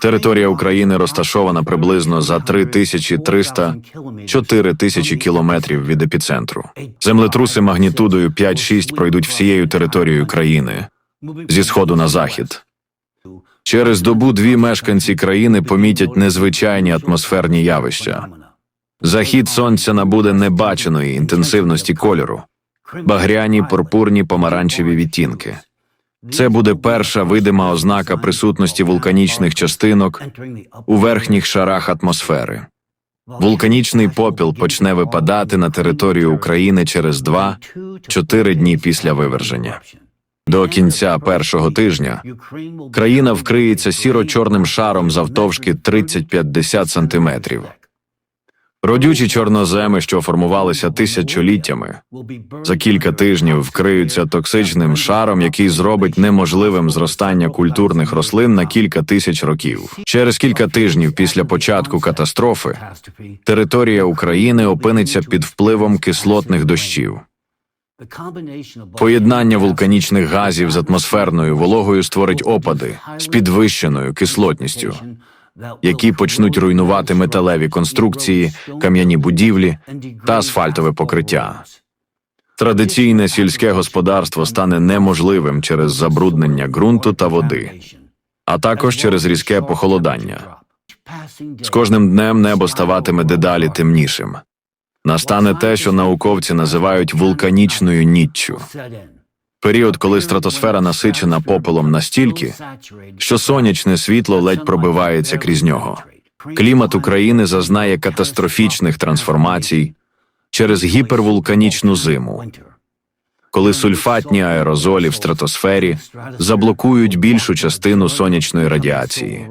Територія України розташована приблизно за 3300-4 тисячі кілометрів від епіцентру. Землетруси магнітудою 5-6 пройдуть всією територією країни зі сходу на захід. Через добу дві мешканці країни помітять незвичайні атмосферні явища. Захід сонця набуде небаченої інтенсивності кольору, багряні, пурпурні, помаранчеві відтінки. Це буде перша видима ознака присутності вулканічних частинок у верхніх шарах атмосфери. Вулканічний попіл почне випадати на територію України через 2-4 дні після виверження. До кінця першого тижня країна вкриється сіро-чорним шаром завтовшки 30-50 сантиметрів. Родючі чорноземи, що формувалися тисячоліттями, за кілька тижнів вкриються токсичним шаром, який зробить неможливим зростання культурних рослин на кілька тисяч років. Через кілька тижнів після початку катастрофи територія України опиниться під впливом кислотних дощів. Поєднання вулканічних газів з атмосферною вологою створить опади з підвищеною кислотністю, які почнуть руйнувати металеві конструкції, кам'яні будівлі та асфальтове покриття. Традиційне сільське господарство стане неможливим через забруднення ґрунту та води, а також через різке похолодання. З кожним днем небо ставатиме дедалі темнішим. Настане те, що науковці називають вулканічною ніччю. Період, коли стратосфера насичена попелом настільки, що сонячне світло ледь пробивається крізь нього. Клімат України зазнає катастрофічних трансформацій через гіпервулканічну зиму, коли сульфатні аерозолі в стратосфері заблокують більшу частину сонячної радіації.